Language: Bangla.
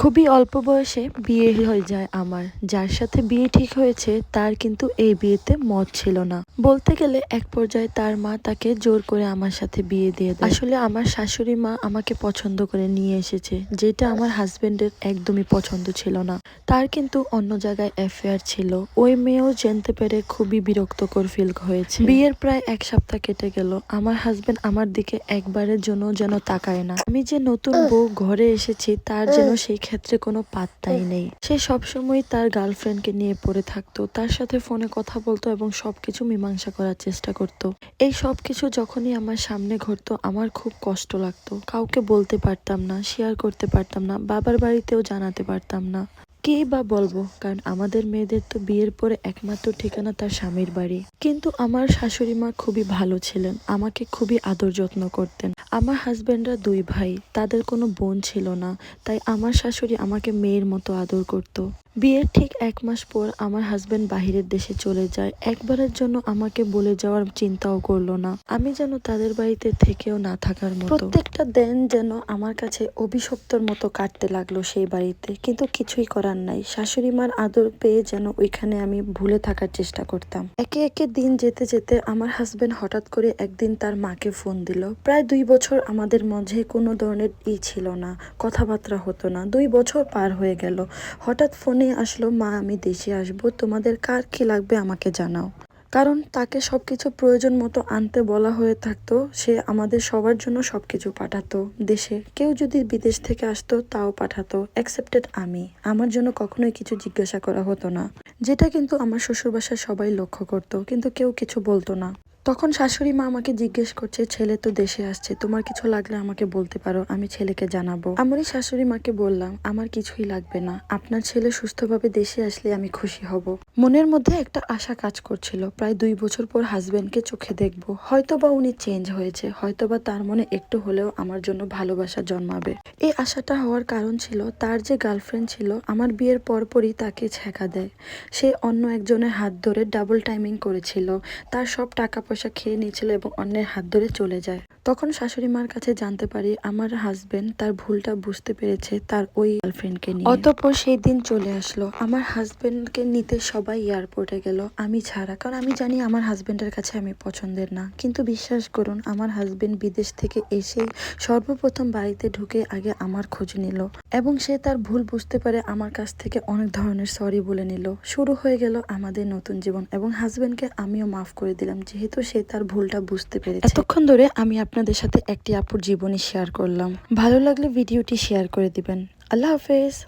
খুবই অল্প বয়সে বিয়ে হয়ে যায় আমার। যার সাথে বিয়ে ঠিক হয়েছে, তার কিন্তু এই বিয়েতে মত ছিল না। বলতে গেলে এক পর্যায়ে তার মা তাকে জোর করে আমার সাথে বিয়ে দিয়ে দেয়। আসলে আমার শাশুড়ি মা আমাকে পছন্দ করে নিয়ে এসেছে, যেটা আমার হাজবেন্ডের একদমই পছন্দ ছিল না। তার কিন্তু অন্য জায়গায় অ্যাফেয়ার ছিল। ওই মেয়েও জানতে পেরে খুবই বিরক্তকর ফিল হয়েছে। বিয়ের প্রায় এক সপ্তাহ কেটে গেল। আমার হাজবেন্ড আমার দিকে একবারের জন্য যেন তাকায় না। আমি যে নতুন বউ ঘরে এসেছি, তার যেন সেই ক্ষেত্রে কোনো পাত্তাই নেই। সে সবসময় তার গার্লফ্রেন্ডকে নিয়ে পড়ে থাকতো, তার সাথে ফোনে কথা বলতো এবং সবকিছু মীমাংসা করার চেষ্টা করত। এই সবকিছু যখনই আমার সামনে ঘটতো, আমার খুব কষ্ট লাগতো। কাউকে বলতে পারতাম না শেয়ার করতে পারতাম না, বাবার বাড়িতেও জানাতে পারতাম না। কে বা বলব? কারণ আমাদের মেয়েদের তো বিয়ের পরে একমাত্র ঠিকানা তার স্বামীর বাড়ি। কিন্তু আমার শাশুড়ি মা খুবই ভালো ছিলেন, আমাকে খুবই আদর যত্ন করতেন। আমার হাজবেন্ডরা দুই ভাই, তাদের কোনো বোন ছিল না, তাই আমার শাশুড়ি আমাকে মেয়ের মতো আদর করত। বিয়ের ঠিক এক মাস পর আমার হাজবেন্ড বাহিরের দেশে চলে যায়। একবারের জন্য আমাকে বলে যাওয়ার চিন্তাও করল না। আমি যেন তাদের বাড়িতে থেকেও না থাকার মতো। প্রত্যেকটা দেন যেন আমার কাছে অভিশপ্তর মতো কাটতে লাগল সেই বাড়িতে, কিন্তু কিছুই করার নাই। শাশুড়ি মার আদর পেয়ে যেন ওইখানে আমি ভুলে থাকার চেষ্টা করতাম। একে একে দিন যেতে যেতে আমার হাজবেন্ড হঠাৎ করে একদিন তার মাকে ফোন দিল। প্রায় দুই বছর আমাদের মাঝে কোনো ধরনের ই ছিল না, কথাবার্তা হতো না। দুই বছর পার হয়ে গেল। হঠাৎ ফোনে আসলো, মা, আমি দেশে আসব। তোমাদের কার কি লাগবে আমাকে জানাও। কারণ তাকে সব কিছু প্রয়োজন মতো আনতে বলা হয়ে থাকতো, সে আমাদের সবার জন্য সব কিছু পাঠাতো, দেশে। কেউ যদি বিদেশ থেকে আসতো, তাও পাঠাতো। অ্যাকসেপ্টেড আমি। আমার জন্য কখনোই কিছু জিজ্ঞাসা করা হতো না। যেটা কিন্তু আমার শ্বশুর বাসায় সবাই লক্ষ্য করতো, কিন্তু কেউ কিছু বলতো না। তখন শাশুড়ি মা আমাকে জিজ্ঞেস করছে, ছেলে তো দেশে আসছে, তোমার কিছু লাগলে আমাকে বলতে পারো, আমি ছেলেকে জানাব। আমারই শাশুড়ি মাকে বললাম, আমার কিছুই লাগবে না, আপনার ছেলে সুস্থভাবে দেশে আসলে আমি খুশি হব। মনের মধ্যে একটা আশা কাজ করছিল, প্রায় দুই বছর পর হাজবেন্ডকে চোখে দেখব। হয়তো বা উনি চেঞ্জ হয়েছে হয়তো বা তার মনে একটু হলেও আমার জন্য ভালোবাসা জন্মাবে। এই আশাটা হওয়ার কারণ ছিল, তার যে গার্লফ্রেন্ড ছিল, আমার বিয়ের পরপরই তাকে ছেঁকা দেয়। সে অন্য একজনের হাত ধরে ডাবল টাইমিং করেছিল, তার সব টাকা পয়সা খেয়ে নিয়েছিল এবং অন্যের হাত ধরে চলে যায়। তখন শাশুড়ি মার কাছে জানতে পারি আমার হাজবেন্ড তার ভুলটা বুঝতে পেরেছে তার ওই গার্লফ্রেন্ডকে নিয়ে। অতঃপর সেই দিন চলে আসলো। আমার হাজবেন্ডকে নিতে সবাই এয়ারপোর্টে গেল। আমি ছাড়া, কারণ আমি জানি আমার হাজবেন্ডের কাছে আমি পছন্দের না। কিন্তু বিশ্বাস করুন, আমার হাজবেন্ড বিদেশ থেকে এসে সর্বপ্রথম বাড়িতে ঢুকে আগে আমার খোঁজ নিল এবং সে তার ভুল বুঝতে পারে আমার কাছ থেকে অনেক ধরনের সরি বলে নিল। শুরু হয়ে গেল আমাদের নতুন জীবন এবং হাজবেন্ডকে আমিও মাফ করে দিলাম। যেহেতু সে তার ভুলটা বুঝতে পেরেছে। এতক্ষণ ধরে আমি আপনাদের সাথে একটি আপুর জীবনী শেয়ার করলাম। ভালো লাগলে ভিডিওটি শেয়ার করে দিবেন। আল্লাহ হাফেজ।